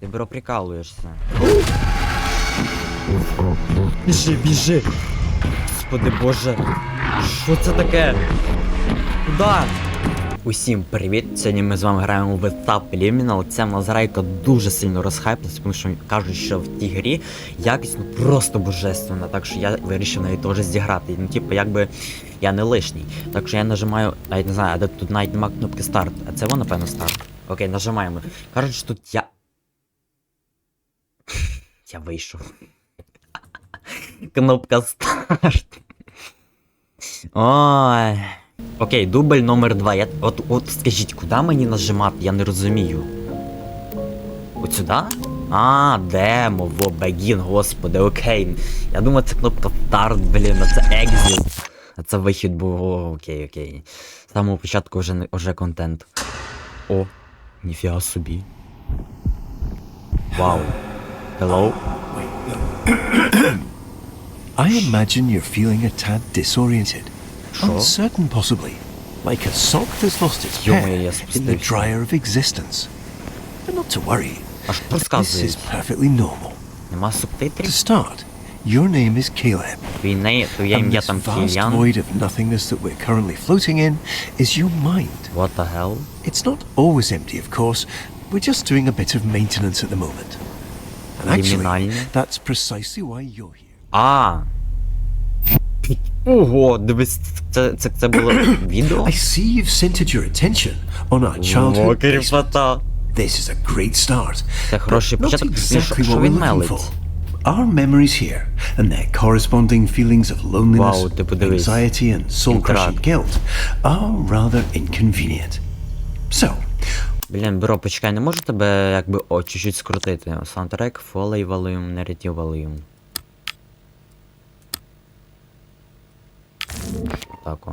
Ти бро прикалуєшся. Біжи, біжи! Господи боже! Що це таке? Куда? Усім привіт! Сьогодні ми з вами граємо в Etap Liminal. Ця Назарайка дуже сильно розхайпилась, тому що кажуть, що в тій грі якість ну просто божественна. Так що я вирішив навіть теж зіграти. Ну, типу, якби я не лишній. Так що я нажимаю, навіть не знаю, а де тут навіть нема кнопки старт. А це воно, напевно, старт. Окей, нажимаємо. Кажуть, що тут я. Я вийшов. Кнопка старт. Ой. Окей, дубль номер два. Я... От, от скажіть, куди мені нажимати? Я не розумію. От сюди? А, демо, во, бегін, господи, окей. Я думаю, це кнопка старт, блін, а це екзіт. А це вихід був. О, окей, окей. З самого початку вже, вже контент. О, ніфіга собі. Вау. Hello? I imagine you're feeling a tad disoriented. Sure. Uncertain, possibly. Like a sock that's lost its hair in the dryer of existence. But not to worry. This is perfectly normal. To start, your name is Caleb. And this vast void of nothingness that we're currently floating in is your mind. What the hell? It's not always empty, of course. We're just doing a bit of maintenance at the moment. And actually, Liminal. that's precisely why you're here. А. Ого, дивись, це, це, це було відео? I see you've centered your attention on our О, childhood basement. кріпота. This is a great start. Це хороший but not початок. Він що- exactly що what він we're looking мелить? for. Our memories here and their corresponding feelings of loneliness, Вау, ти подивись. anxiety, and soul-crushing guilt are rather inconvenient. So, Блін, бро, почекай, не можу тебе якби о, чуть-чуть скрутити. Саундтрек, фолей валюм, нарратив валюм. Так о.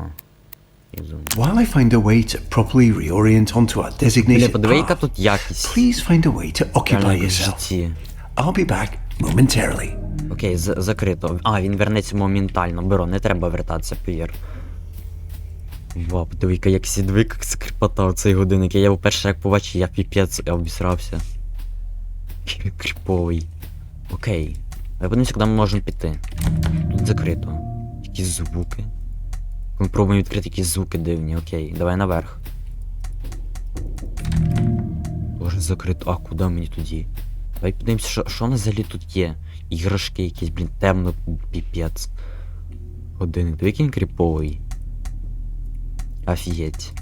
While I find a way to properly reorient onto our designated path, please find a way to occupy yourself. I'll be back momentarily. Окей, закрито. А, він вернеться моментально. Бро, не треба вертатися, повір. Вау, подиви-ка, як сідви, як скрипота цей годинник. Я його вперше як побачив, я піпець обісрався. Кріповий. Окей. Я подивимося, куди ми можемо піти. Тут закрито. Якісь звуки. Ми пробуємо відкрити якісь звуки дивні, окей. Давай наверх. Боже, закрито. А куди мені тоді? Давай подивимося, що, що на взагалі тут є. Іграшки якісь, блін, темно, піпець. Годинник, який він кріповий. Офігеть.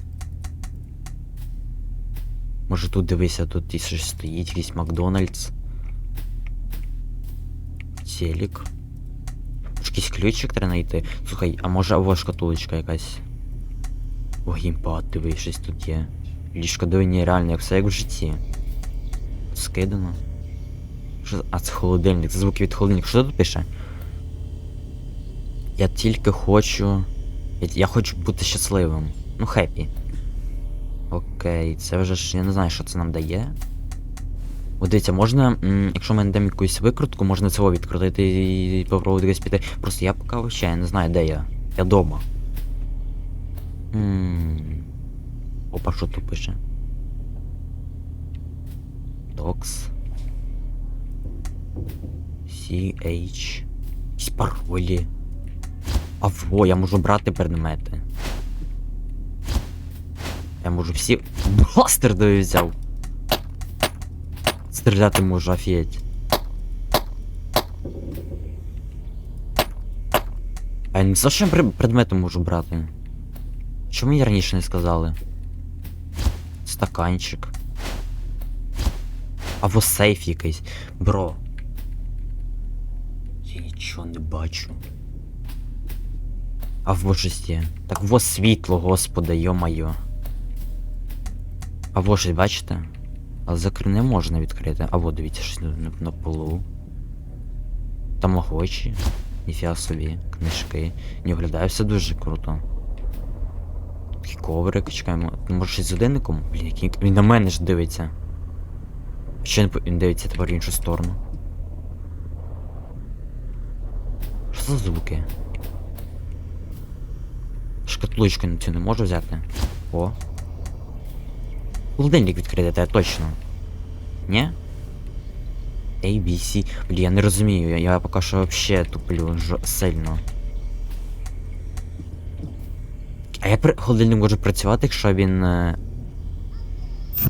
Може тут дивися, тут і щось стоїть, якийсь Макдональдс. Телек. Якийсь ключик треба знайти. Слухай, а може або шкатулочка якась. О, геймпад, диви, щось тут є. Ліжко диви, ні, реально, як все як в житті. Скидано. Що, а це холодильник, це звуки від холодильника. Що тут пише? Я тільки хочу. Я, хочу бути щасливим. Ну, хеппі. Окей, це вже ж. Я не знаю, що це нам дає. От дивіться, можна, якщо ми знайдемо якусь викрутку, можна цього відкрутити і попробувати десь піти. Просто я поки вообще я не знаю, де я. Я дома. М. Опа, що тут пише? Docs. CH. Якісь паролі. А во, я можу брати предмети. Я можу всі. Бластер диви взяв. Стріляти можу, офігеть. А я не за що предмети можу брати? Чому мені раніше не сказали? Стаканчик. Або сейф якийсь. Бро. Я нічого не бачу. А щось є. Так во світло, господи, йо-майо. А во щось бачите? А закри не можна відкрити. А во дивіться щось на, на, полу. Тамагочі. Ніфіга собі, книжки. Не виглядає все дуже круто. Такий коврик, чекаємо. Може щось з годинником? Блін, який... він на мене ж дивиться. Ще він дивиться тепер в іншу сторону. Що за звуки? На цю не можу взяти. О. Холодильник відкрити, я точно. Ні? A, B, C. Блін, я не розумію, я, я поки що вообще туплю жо- сильно. А як при- холодильник може працювати, якщо він. е,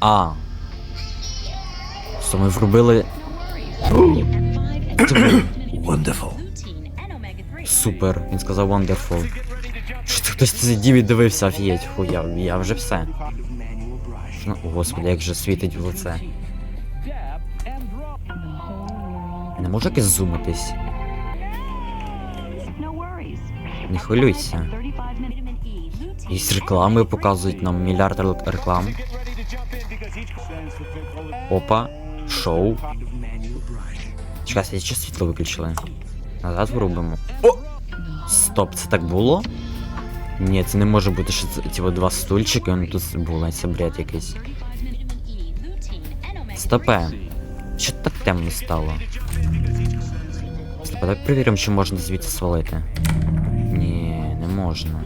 А. Що ми врубили. Wonderful. Супер, він сказав wonderful. Хтось сидів і дивився, офігеть, фу, я, я вже все. Ну, господи, як же світить в лице. Не може якось зумитись? Не хвилюйся. Якісь реклами показують нам мільярд реклам. Опа, шоу. Чекайте, що світло виключили? Назад врубимо. О! Стоп, це так було? Ні, це не може бути, що це ті два стульчики, вони тут були, це бред якийсь. Стопе. Що так темно стало? Стопе, давай перевіримо, чи можна звідси свалити. Ні, не можна.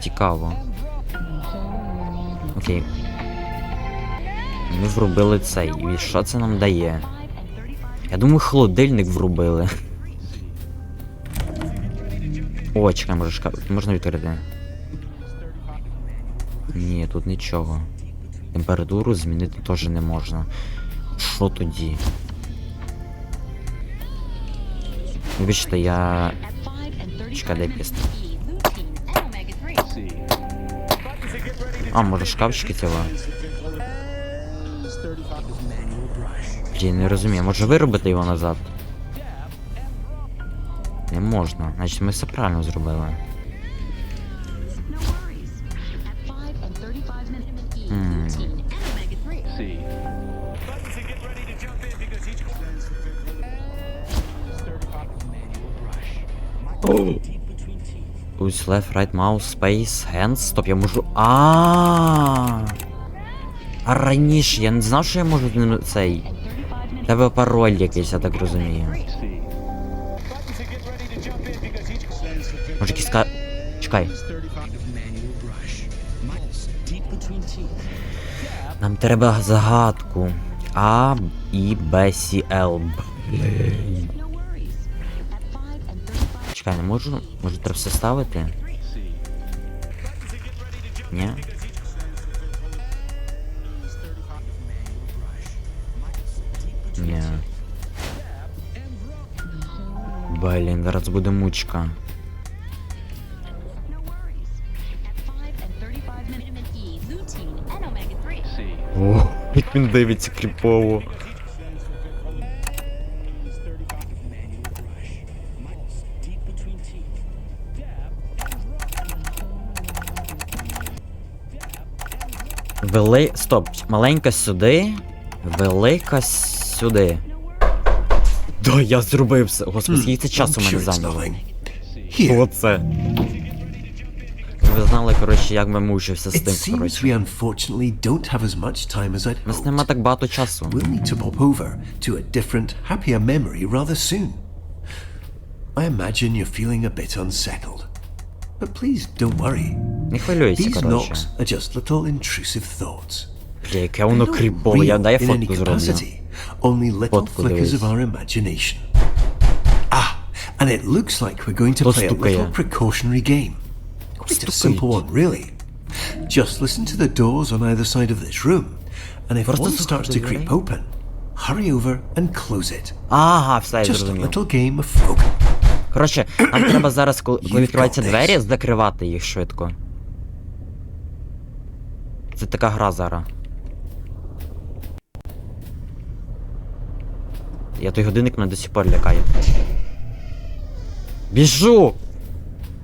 Цікаво. Окей. Ми врубили цей. І що це нам дає? Я думаю, холодильник врубили. О, чекай, може шкаф. Можна відкрити? Ні, тут нічого. Температуру змінити теж не можна. Що тоді? Вибачте, я. Чекай, дай піст. А, може шкафчики тіла? Блін, не розумію, може виробити його назад? Не можна, значить ми все правильно зробили. Ось left, right, mouse, space, hands. Стоп, я можу. А. А раніше я не знав, що я можу цей. Тебе пароль якийсь, я так розумію. Може якийсь ка. Нам треба загадку. А, І, Б, С, Л. Блін. Чекай, не можу. Може треба все ставити? Ні? Ні. Блін, зараз буде мучка. О, як він дивиться кріпово. Вели... Стоп, маленька сюди, велика сюди. Да, я зробив все. Господи, скільки це часу мене зайняло. Оце. Ви знали, коротше, як би мучився з it тим, seems коротше. we unfortunately don't have as much time as I'd У нас hoped. нема так багато часу. We'll need to pop over to a different, happier memory rather soon. I imagine you're feeling a bit unsettled. But please don't worry. Не хвилюйся, These коротше. knocks are just little intrusive thoughts. Бля, яке They're воно not кріпове, я real дай я in any фотку зроблю. capacity, only little Фотку flickers дивись. of our imagination. Ah, and it looks like we're going to Хто play a стукає? little precautionary game. Quite a simple one, really. Just listen to the doors on either side of this room, and if one starts to creep open, hurry over and close it. Ага, все, я Just a зрозумів. little game of focus. Коротше, нам треба зараз, коли, коли відкриваються двері, закривати їх швидко. Це така гра зараз. Я той годинник мене до сих пор лякає. Біжу!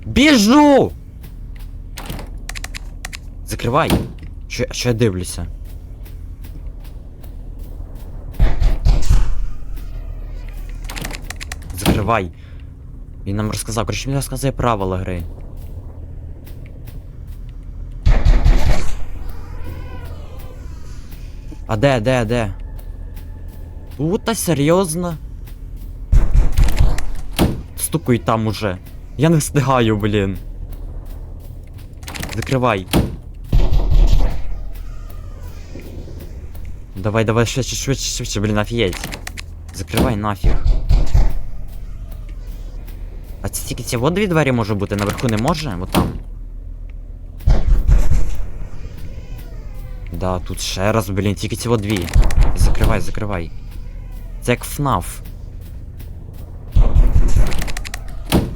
Біжу! Закривай! Що, що я дивлюся? Закривай! Він нам розказав, коротше, він розказує правила гри. А де, де, де? Тут та серйозно? Стукай там уже. Я не встигаю, блін. Закривай. Давай, давай, швидше, швидше, швидше, блін, офігеть. Закривай нафіг. А це тільки ці от дві двері може бути, наверху не може? От там. Да, тут ще раз, блін, тільки ці от дві. Закривай, закривай. Це як FNAF.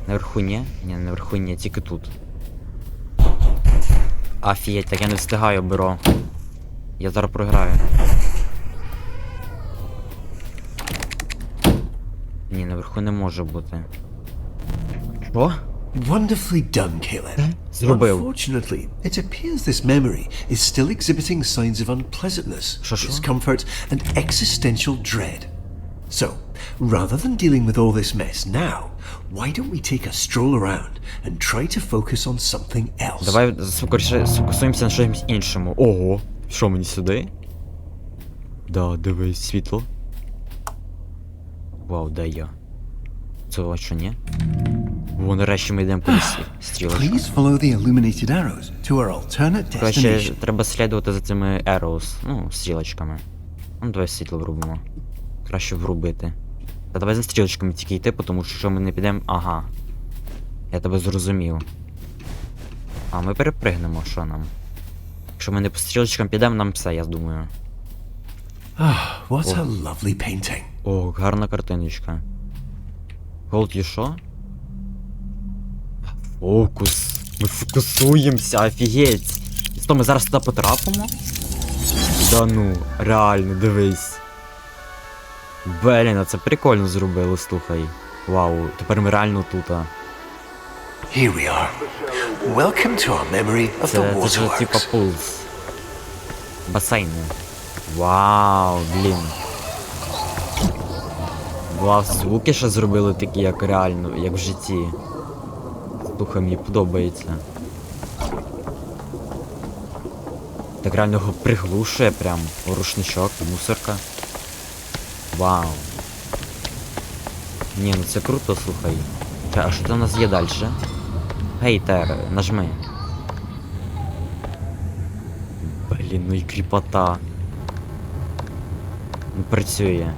Наверху ні? Ні, наверху ні, тільки тут. Афієть, так я не встигаю, бро. Я зараз програю. Ні, наверху не може бути. Що? Wonderfully done, Caleb. Зробив. Unfortunately, it appears this memory is still exhibiting signs of unpleasantness, Що, що? discomfort, and existential dread. So, rather than dealing with all this mess now, why don't we take a stroll around and try to focus on something else? Давай сфокусуємося сфокусуємося на щось іншому. Ого! Що мені сюди? Да, дивись, світло. Вау, де я? А що, ні? Во, нарешті ми йдемо по лісі. Стрілочка. Коротше, треба слідувати за цими arrows, ну, стрілочками. Ну, давай світло врубимо. Краще врубити. Та давай за стрілочками тільки йти, тому що якщо ми не підемо. Ага. Я тебе зрозумів. А, ми перепригнемо, що нам? Якщо ми не по стрілочкам підемо, нам все, я думаю. Ah, what a lovely painting. О, гарна картиночка. Hold you що? Фокус. Ми фокусуємося, офігеть. Що, ми зараз туди потрапимо? Да ну, реально, дивись. Блін, а це прикольно зробили, слухай. Вау, тепер ми реально тут. а. Here we are. Welcome to our memory of the Це, це ж типа пулс. Басейни. Вау, блін. Вау, звуки ще зробили такі, як реально, як в житті. Слухай, мені подобається. Так реально його приглушує прям. Рушничок, мусорка. Вау. Ні, ну це круто, слухай. А що там у нас є далі? Гейтер, нажми. Блін, ну і кріпота. Ну працює.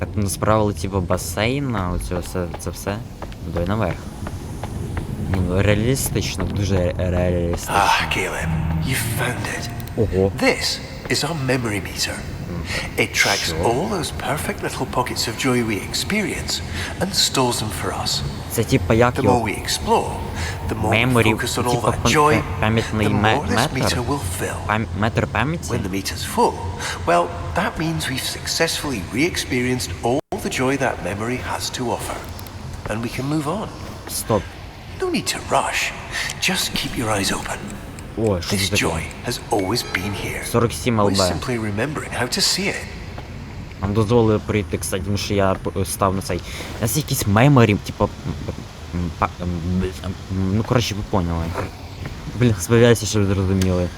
Так ну справили типу басейн, а оце все, це все. Ну, наверх. Ну реалістично, дуже реалістично. Ah, Caleb, you found it. Ого. This is our memory meter. It tracks Sure. all those perfect little pockets of joy we experience and stores them for us. Це типа як The more його we explore, the more we Memory, focus on all типа that пам- joy, пам'ятний the ме- more this метр. meter will fill. пам- метр пам'яті? When the meter's full, well, that means we've successfully re-experienced all the joy that memory has to offer. And we can move on. Стоп. No need to rush. Just keep your eyes open. О, що це таке? joy has always been here. 47 We're ЛБ. simply remembering how to see it. Нам дозволили прийти, кстати, тому що я став на цей. У нас якісь меморі, м, Ну, коротше, ви поняли. Блін, сподіваюся, що ви зрозуміли.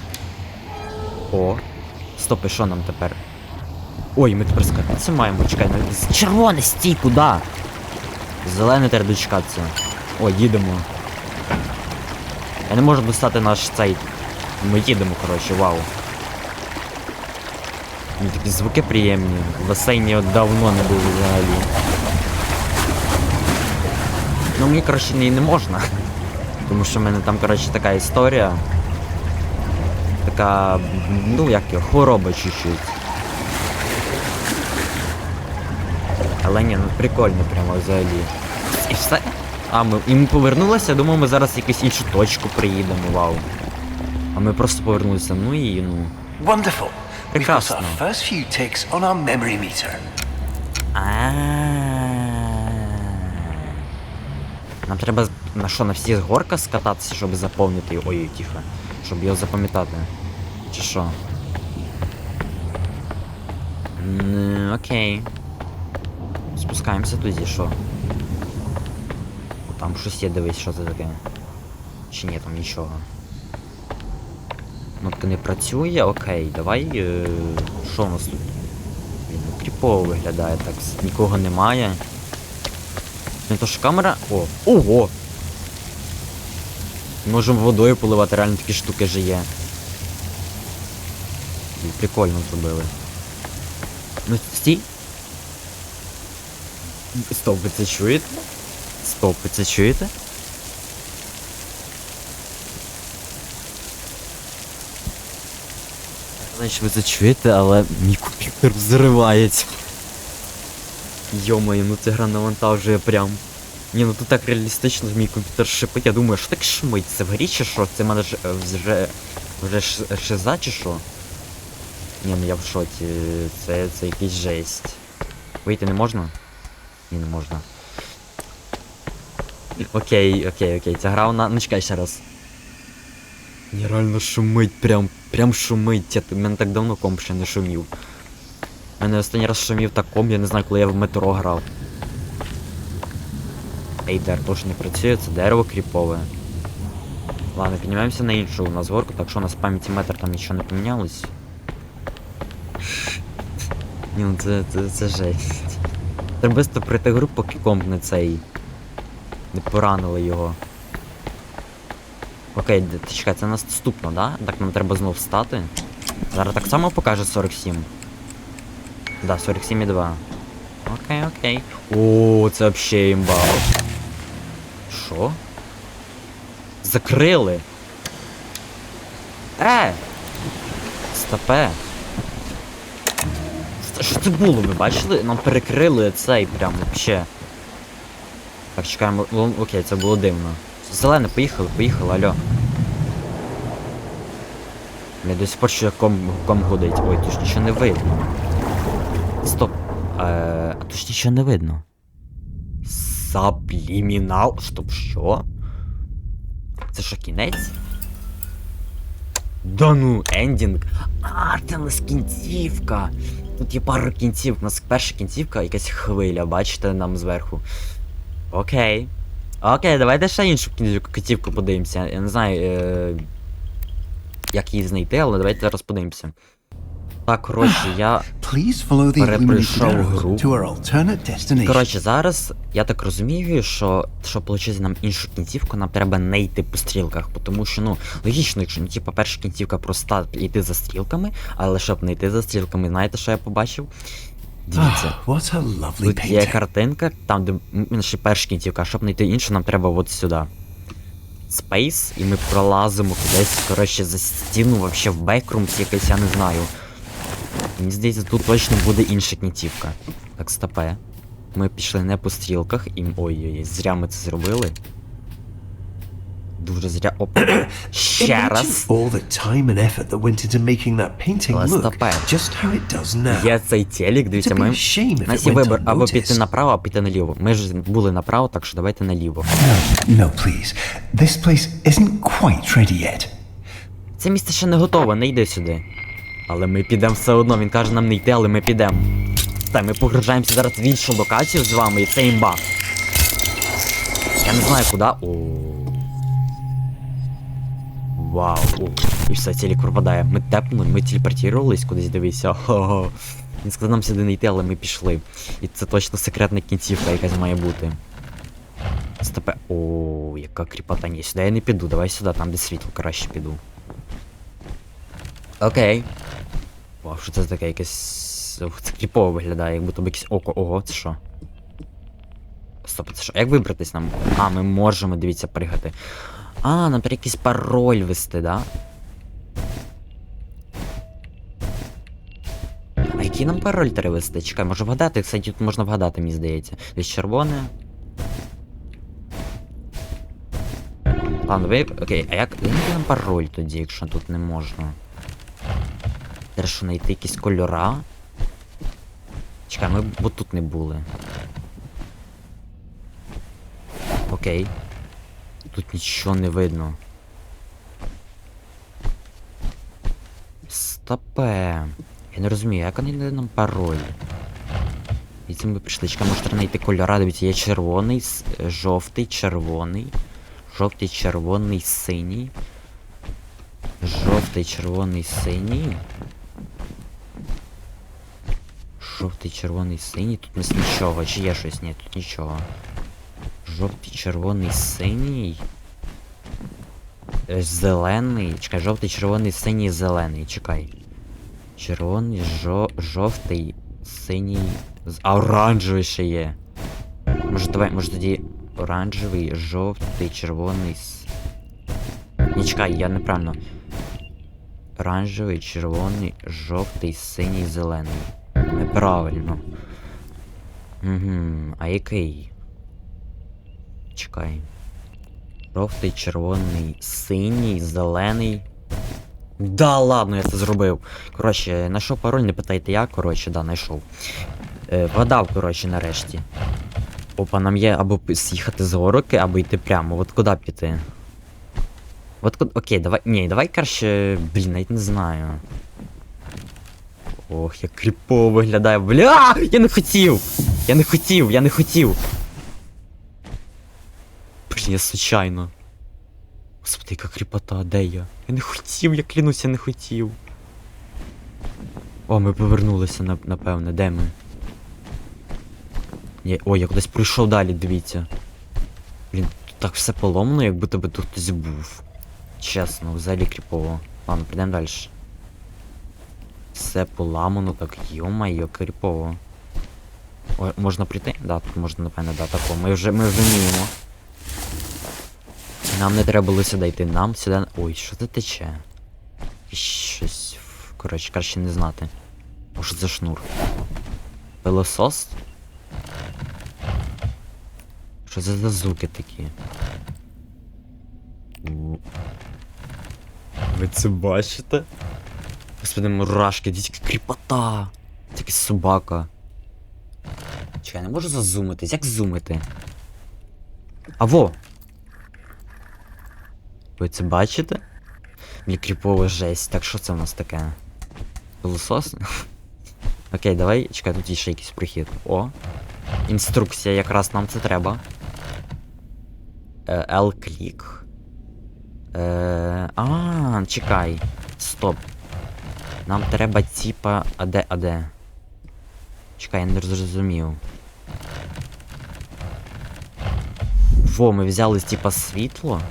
О. Стоп, і що нам тепер? Ой, ми тепер скататися маємо, чекай, ну, червоне, стій, куди? Зелений треба дочекатися. О, їдемо. Я не можу достати наш цей. Ми їдемо, коротше, вау. Такі звуки приємні. В басейні от давно не був взагалі. Ну мені, коротше, не, не можна. Тому що в мене там, коротше, така історія. Така, ну як його, хвороба чуть-чуть. Але ні, ну прикольно прямо взагалі. І все. А, ми, і ми повернулися, я думав, ми зараз в якусь іншу точку приїдемо, вау. А ми просто повернулися, ну і ну. Wonderful. We've got our first few ticks on our memory meter. Нам треба на що, на всі горка скататися, щоб заповнити його. Ой, тихо. Щоб його запам'ятати. Чи що? Окей. Спускаємося тоді, що? Там щось є, дивись, що це таке. Чи ні, там нічого. Кнопка не працює, окей, давай. Е, що у нас тут? Ну, кріпово виглядає так, нікого немає. Не то що камера. О! Ого! Можемо водою поливати, реально такі штуки же є. Прикольно зробили. Ну, стій. Стоп, ви це чуєте? Стоп, ви це чуєте? Значить, ви це чуєте, але мій комп'ютер взривається. Йомаю, ну ця гра навантажує прям. Ні, ну тут так реалістично мій комп'ютер шипить. Я думаю, що так шумить? Це в грі чи що? Це в мене ж е, вже. вже шиза чи що? Ні, ну я в шоці. Це, це якийсь жесть. Вийти не можна? Ні, не можна. Окей, окей, окей. Ця гра вона. Ну чекай ще раз. Ні, реально шумить, прям, прям шумить. Я, т- мене так давно комп ще не шумів. Мене останній раз шумів так комп, я не знаю, коли я в метро грав. Ейдер теж не працює, це дерево кріпове. Ладно, піднімаємося на іншу у нас горку, так що у нас пам'яті метр там нічого не помінялось. Ні, ну це, це, це жесть. Треба швидко прийти гру, поки комп не цей. Не поранили його. Окей, чекай, це наступно, да? Так нам треба знов встати. Зараз так само покаже 47. Да, 47,2. Окей, окей. О, це вообще імба. Що? Закрили. Е! Стопе. Що- це було? Ви бачили? Нам перекрили цей прям вообще. Так, чекаємо. Окей, це було дивно. Зелене, поїхали, поїхали, алло. Я до сих пор що ком, ком гудить. Ой, тут ж нічого не видно. Стоп. Е, а тут ж нічого не видно. Саблімінал. Стоп, що? Це що, кінець? Да ну, ендінг. А, це у нас кінцівка. Тут є пара кінцівок. У нас перша кінцівка, якась хвиля, бачите, нам зверху. Окей. Окей, давайте ще іншу кінцівку кінцівку подивимося. Я не знаю, е... як її знайти, але давайте зараз подивимося. Так, коротше, я. Перепрошов гру. Коротше, зараз я так розумію, що щоб отримати нам іншу кінцівку, нам треба не йти по стрілках, тому що ну логічно, якщо ну, типа перша кінцівка проста йти за стрілками, але щоб не йти за стрілками, знаєте, що я побачив? Дивіться. What a lovely Тут є painting. картинка, там, де м, ще перша кінцівка, щоб знайти іншу, нам треба от сюди. Space, і ми пролазимо кудись, коротше, за стіну, вообще в бекрумс якийсь, я не знаю. Мені здається, тут точно буде інша кінцівка. Так, стопе. Ми пішли не по стрілках, і. Ой-ой-ой, зря ми це зробили. Дуже зря. Оп. Ще раз. all the time and effort that went into making that painting look just how it does now. Є цей телек, дивіться, ми. У нас є вибір або піти направо, або піти наліво. Ми ж були направо, так що давайте наліво. No, no, please. This place isn't quite ready yet. Це місце ще не готове, не йди сюди. Але ми підемо все одно, він каже нам не йти, але ми підемо. Так, ми погружаємося зараз в іншу локацію з вами, і це імба. Я не знаю куди. О. Вау. І все, телек пропадає. Ми тепнули, ми телепортувались кудись, дивися. Хо-хо. Він сказав нам сюди не йти, але ми пішли. І це точно секретна кінцівка якась має бути. Стопе. О, яка кріпота. Ні, сюди я не піду, давай сюди, там де світло краще піду. Окей. Вау, що це таке якесь. Ух, це кріпово виглядає, як будто б якесь око. Ого, це що? Стоп, це що? Як вибратись нам? А, ми можемо, дивіться, пригати. А, нам треба якийсь пароль ввести, да? А який нам пароль треба ввести? Чекай, може вгадати? Кстати, тут можна вгадати, мені здається. Десь червоне. Ладно, ви. Окей, а як. Який нам пароль тоді, якщо тут не можна? Треба що знайти якісь кольора. Чекай, ми бо тут не були. Окей. Тут нічого не видно. Стопе. Я не розумію, як вони дали нам пароль. І це ми прийшли. Чекай, може треба знайти кольора. Дивіться, є червоний, жовтий, червоний. Жовтий, червоний, синій. Жовтий, червоний, синій. Жовтий, червоний, синій. Тут нас нічого. Чи є щось? Ні, тут нічого. Жовтий, червоний, синій. Е, Зелений. Чекай, жовтий, червоний, синій, зелений. Чекай. Червоний, жо... жовтий, синій. А оранжевий ще є. Може давай, може тоді оранжевий, жовтий, червоний. Ні, чекай, я неправильно. Оранжевий, червоний, жовтий, синій, зелений. Неправильно. Угу, а який? Чекай. Жовтий, червоний, синій, зелений. Да, ладно, я це зробив. Коротше, знайшов пароль, не питайте як, коротше, да, знайшов. Е, вгадав, коротше, нарешті. Опа, нам є або з'їхати з горки, або йти прямо. От куди піти? От куди. Окей, давай. Ні, давай краще. Блін, навіть не знаю. Ох, як кріпово виглядає. Бля! Я не хотів! Я не хотів, я не хотів. Блін, я случайно. Господи, яка кріпота, де я? Я не хотів, я клянусь, я не хотів. О, ми повернулися, нап- напевне, де ми? Ні, ой, я кудись пройшов далі, дивіться. Блін, тут так все поломано, як будто би тут хтось був. Чесно, взагалі кріпово. Ладно, підемо далі. Все поламано, так йо-майо, кріпово. О, можна прийти? Да, тут можна, напевне, да, тако. Ми вже ми вміємо. Нам не треба було сюди йти, нам сюди. Ой, що це тече? Щось. Коротше, краще не знати. О, що це за шнур? Пилосос? Що це за звуки такі? Ви це бачите? Господи, мурашки, дітька кріпота! Якась собака. Чекай, я не можу зазумитись, як зумити? А во! Ви це бачите? Мені кріпова жесть. Так що це у нас таке? Пилосос? Окей, давай, чекай, тут є ще якийсь прихід. О. Інструкція, якраз нам це треба. Е, L-клік. Е, а, чекай. Стоп. Нам треба типа. А де, а де? Чекай, я не зрозумів. Во, ми взяли типа світло.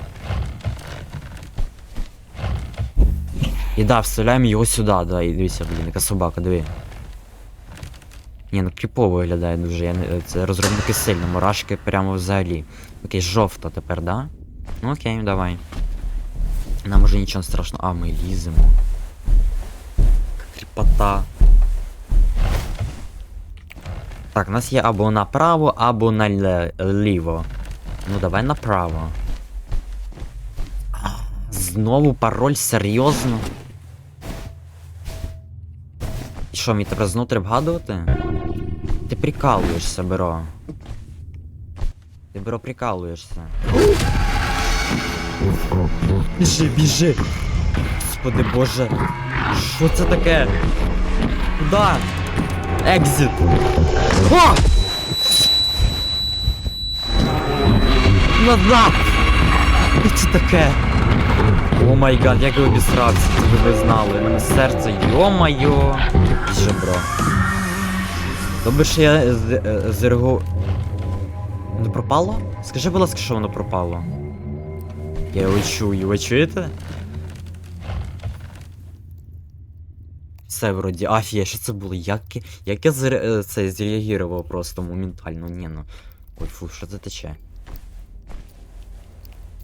І да, вставляємо його сюди, да, і дивіться, блін, яка собака, диви. Ні, ну кріпово виглядає дуже. Я не, це розробники сильно, мурашки прямо взагалі. Окей, жовта тепер, да? Ну окей, давай. Нам уже нічого страшного. А, ми ліземо. Кріпота. Так, у нас є або направо, або наліво. Ну давай направо. Знову пароль, серйозно? Що, мені треба вгадувати? Ти прикалуєшся, бро. Ти, бро, прикалуєшся. Біжи, біжи! Господи боже. Що це таке? Куда? Екзит! О! Назад! Що це таке? О май гад, як я обісрався, щоб ви знали. У мене серце, йо-майо. Біжи, бро. Добре, що я е, зерго... Воно пропало? Скажи, будь ласка, що воно пропало. Я його чую, ви чуєте? Все вроді. Афія, що це було? Як, як я зре... е, це зреагував просто моментально, ні ну. Ой, фу, що це тече?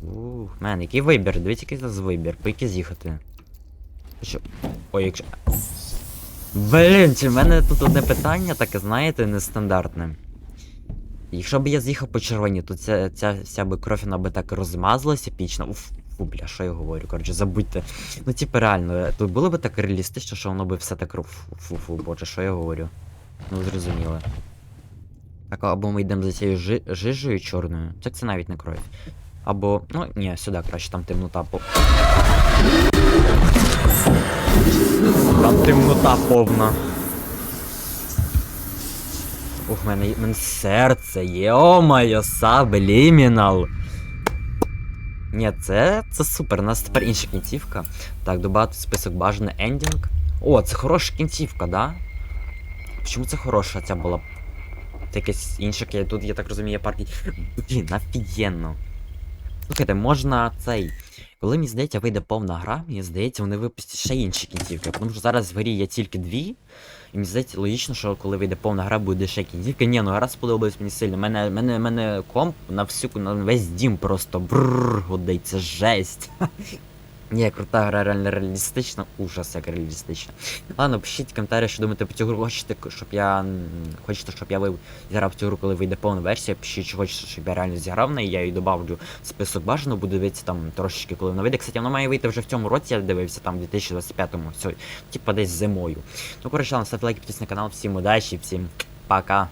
Ух, мен, який вибір? Дивіться, який зараз вибір. По який з'їхати? Що? Ой, якщо. Блін, чи в мене тут одне питання, таке, знаєте, нестандартне. Якщо б я з'їхав по червоні, то ця, ця вся би кров би так розмазалася епічно. Уф, фу, бля, що я говорю, коротше, забудьте. Ну, типу, реально, тут було би так реалістично, що воно би все так фу, фу, фу, боже, що я говорю. Ну, зрозуміло. Так, або ми йдемо за цією жи жижею чорною. Так це навіть не кров. Або. Ну, ні, сюди краще, там темнота по. Там темнота повна. Ух, мене, мене серце, йо-моє, саблімінал. Ні, це, це супер, у нас тепер інша кінцівка. Так, додати список бажаний ендінг. О, це хороша кінцівка, да? Чому це хороша ця була? Це якась інша, я тут, я так розумію, партій. Блін, офігенно. Слухайте, можна цей. Коли мені здається, вийде повна гра, мені здається, вони випустять ще інші кінцівки. Тому що зараз в грі є тільки дві. І мені здається, логічно, що коли вийде повна гра, буде ще кінцівка. Ні, ну гра сподобалась мені сильно. Мене, мене, мене комп на всю на весь дім просто брррр годиться жесть. Ні, крута гра, реально реалістична, ужас як реалістична. Ладно, пишіть коментарі, що думаєте про цю гру. Хочете, щоб я. Хочете, щоб я зіграв цю гру, коли вийде повна версія. Пишіть, чи хочете, щоб я реально зіграв неї, я її добавлю в список бажано, буду дивитися там трошечки, коли вона вийде. Кстати, вона має вийти вже в цьому році, я дивився там в 2025-му, все, типа десь зимою. Ну, коротше, ставте лайки, підписуйтесь на канал, всім удачі, всім пока.